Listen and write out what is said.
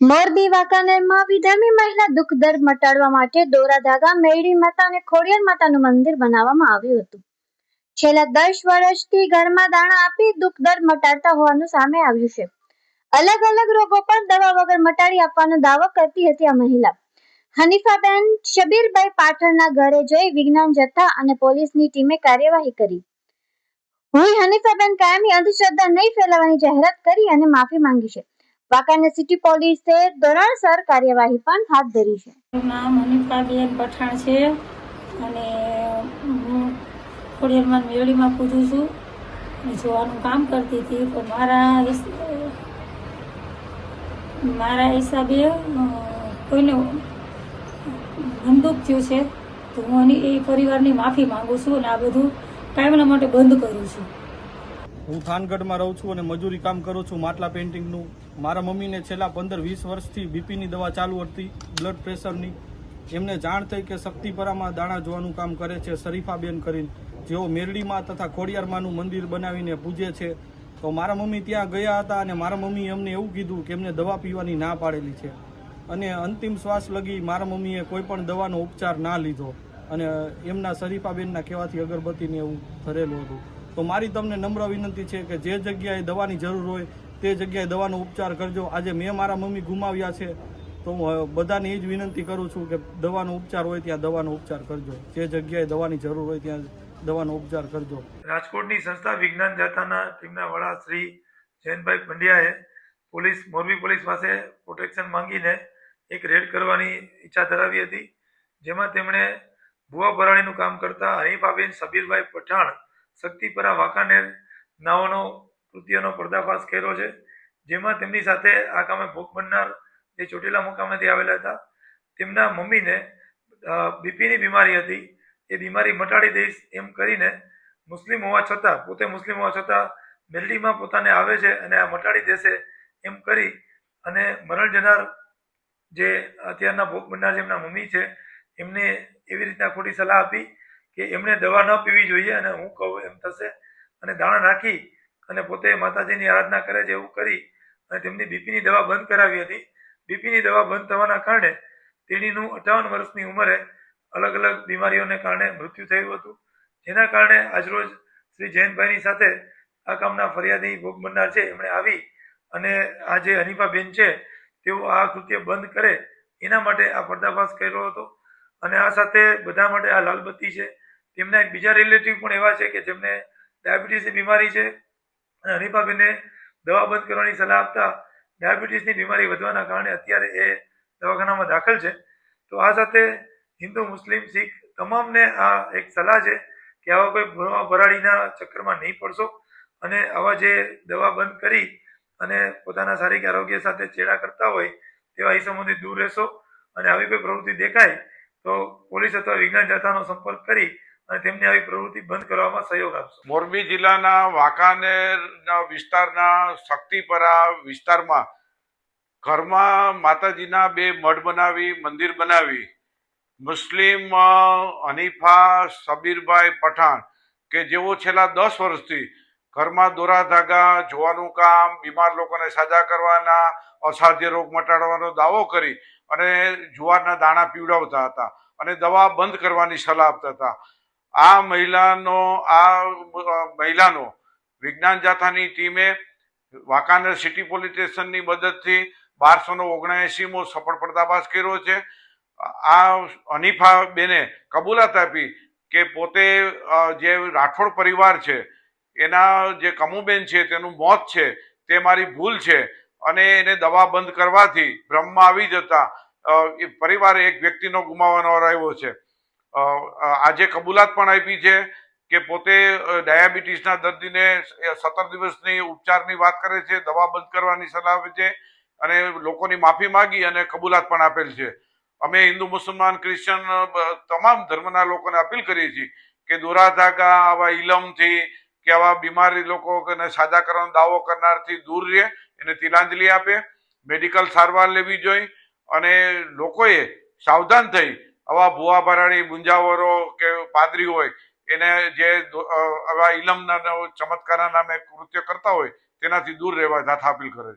મોરબી વાંકાનેરમાં વિધર્મી મહિલા દુઃખ દર મટાડવા માટે દોરા ધાગા મેળી માતા અને ખોડિયાર માતાનું મંદિર બનાવવામાં આવ્યું હતું. છેલ્લા દસ વર્ષથી ઘરમાં દાણા આપી દુઃખ દર મટાડતા હોવાનું સામે આવ્યું છે. અલગ અલગ રોગો પણ દવા વગર મટાડી આપવાનો દાવો કરતી હતી આ મહિલા. હનીફાબેન શબીરભાઈ પાઠણના ઘરે જઈ વિજ્ઞાન જથ્થા અને પોલીસની ટીમે કાર્યવાહી કરી. હું હનીફાબેન કાયમી અંધશ્રદ્ધા નહીં ફેલાવવાની જાહેરાત કરી અને માફી માંગી છે. વાંકાનેર સિટી પોલીસે ધોરણસર કાર્યવાહી પણ હાથ ધરી છે. નામ હનીફાબેન પઠાણ છે. અને હું ખોડિયારમાં મેળીમાં પૂજું છું. જોવાનું કામ કરતી હતી, પણ મારા મારા હિસાબે કોઈને બંદૂક થયું છે, તો હું એની, એ પરિવારની માફી માંગુ છું અને આ બધું કાયમના માટે બંધ કરું છું. હું થાનગઢમાં રહું છું અને મજૂરી કામ કરું છું માટલા પેઇન્ટિંગનું મારા મમ્મીને છેલ્લા પંદર વીસ વર્ષથી બીપીની દવા ચાલુ હતી બ્લડ પ્રેશરની એમને જાણ થઈ કે શક્તિપરામાં દાણા જોવાનું કામ કરે છે શરીફાબેન કરીને. જેઓ મેરડીમાં તથા ખોડિયારમાંનું મંદિર બનાવીને પૂજે છે. તો મારા મમ્મી ત્યાં ગયા હતા અને મારા મમ્મીએ અમને એવું કીધું કે એમને દવા પીવાની ના પાડેલી છે. અને અંતિમ શ્વાસ લગી મારા મમ્મીએ કોઈ પણ દવાનો ઉપચાર ના લીધો. અને એમના શરીફાબેનના કહેવાથી અગરબત્તીને એવું ધરેલું હતું. તો મારી તમને નમ્ર વિનંતી છે કે જે જગ્યાએ દવાની જરૂર હોય તે જગ્યાએ દવાનો ઉપચાર કરજો. આજે મેં મારા મમ્મી ગુમાવ્યા છે, તો હું બધાને એ જ વિનંતી કરું છું કે દવાનો ઉપચાર હોય ત્યાં દવાનો ઉપચાર કરજો. જે જગ્યાએ દવાની જરૂર હોય ત્યાં દવાનો ઉપચાર કરજો. રાજકોટની સંસ્થા વિજ્ઞાન જાતાના ટીમના વડા શ્રી જયંતભાઈ પંડ્યાએ પોલીસ, મોરબી પોલીસ પાસે પ્રોટેક્શન માંગીને એક રેડ કરવાની ઈચ્છા ધરાવી હતી, જેમાં તેમણે ભુવા ભરાણીનું કામ કરતા હનીફાબેન સબીરભાઈ પઠાણ શક્તિપરા વાંકાનેર નાઓનો કૃત્યનો પર્દાફાશ કર્યો છે, જેમાં તેમની સાથે આ કામે ભોગ બનનાર જે ચોટીલા મુકામેથી આવેલા હતા, તેમના મમ્મીને બીપીની બીમારી હતી, એ બીમારી મટાડી દઈશ એમ કરીને મુસ્લિમ હોવા છતાં, પોતે મુસ્લિમ હોવા છતાં મેરડીમાં પોતાને આવે છે અને આ મટાડી દેશે એમ કરી અને મરણ જનાર જે અત્યારના ભોગ બનનાર જેમના મમ્મી છે, એમને એવી રીતના ખોટી સલાહ આપી કે એમણે દવા ન પીવી જોઈએ અને હું કહું એમ થશે. અને દાણા નાખી અને પોતે માતાજીની આરાધના કરે છે એવું કરી અને તેમની બીપીની દવા બંધ કરાવી હતી. બીપીની દવા બંધ થવાના કારણે તેણીનું અઠાવન વર્ષની ઉંમરે અલગ અલગ બીમારીઓને કારણે મૃત્યુ થયું હતું. જેના કારણે આજરોજ શ્રી જયંતભાઈની સાથે આ કામના ફરિયાદી ભોગ બનનાર છે. એમણે આવી અને આ જે હનીફાબેન છે, તેઓ આ કૃત્ય બંધ કરે એના માટે આ પર્દાફાશ કર્યો હતો. અને આ સાથે બધા માટે આ લાલબત્તી છે. તેમના બીજા રિલેટિવ પણ એવા છે કે જેમને ડાયાબિટીસની બીમારી છે અને હનીફાબેને દવા બંધ કરવાની સલાહ આપતા ડાયાબિટીસની બીમારી વધવાના કારણે અત્યારે એ દવાખાનામાં દાખલ છે. તો આ સાથે હિન્દુ, મુસ્લિમ, શીખ તમામને આ એક સલાહ છે કે આવા કોઈ ભરાડીના ચક્કરમાં નહીં પડશો અને આવા જે દવા બંધ કરી અને પોતાના શારીરિક આરોગ્ય સાથે ચેડા કરતા હોય તેવા હિસાબોથી દૂર રહેશો અને આવી કોઈ પ્રવૃત્તિ દેખાય તો પોલીસ અથવા વિજ્ઞાન જાથાનો સંપર્ક કરી અને તેમની આવી પ્રવૃત્તિ બંધ કરવામાં સહયોગ આપશો. મોરબી જિલ્લાના વાંકાનેરના વિસ્તારના શક્તિપરા વિસ્તારમાં ઘરમાં માતાજીના બે મઢ બનાવી, મંદિર બનાવી. મુસ્લિમ હનીફા, સબીરભાઈ પઠાણ કે જેઓ છેલ્લા દસ વર્ષથી ઘરમાં દોરા ધાગા જોવાનું કામ, બીમાર લોકોને સાજા કરવાના, અસાધ્ય રોગ મટાડવાનો દાવો કરી અને જુવારના દાણા પીવડાવતા હતા અને દવા બંધ કરવાની સલાહ આપતા હતા. આ મહિલાનો આ મહિલાનો વિજ્ઞાન જાથાની ટીમે વાંકાનેર સિટી પોલીસ સ્ટેશનની મદદથી બારસો નો ઓગણએંસીમો સફળ પર્દાફાશ કર્યો છે. આ હનીફા બેને કબૂલાત આપી કે પોતે જે રાઠોડ પરિવાર છે, એના જે કમુબેન છે, તેનું મોત છે, તે મારી ભૂલ છે અને એને દવા બંધ કરવાથી ભ્રમમાં આવી જતા એ પરિવારે એક વ્યક્તિનો ગુમાવવાનો આવ્યો છે. આજે કબૂલાત પણ આપી છે કે પોતે ડાયાબિટીસના દર્દીને સત્તર દિવસની ઉપચારની વાત કરે છે, દવા બંધ કરવાની સલાહ આપે છે અને લોકોની માફી માગી અને કબૂલાત પણ આપેલ છે. અમે હિન્દુ, મુસલમાન, ક્રિશ્ચન તમામ ધર્મના લોકોને અપીલ કરીએ છીએ કે દોરા ધાગા, આવા ઇલમથી કે આવા બીમારી લોકોને સાજા કરવાનો દાવો કરનારથી દૂર રહે, એને તિલાંજલિ આપે, મેડિકલ સારવાર લેવી જોઈએ અને લોકોએ સાવધાન થઈ આવા ભુવા ભરાડી મુંજાવરો કે પાદરી હોય, એને જે આવા ઇલમના ચમત્કારના નામે કૃત્ય કરતા હોય, તેનાથી દૂર રહેવા જાથ અપીલ કરે છે.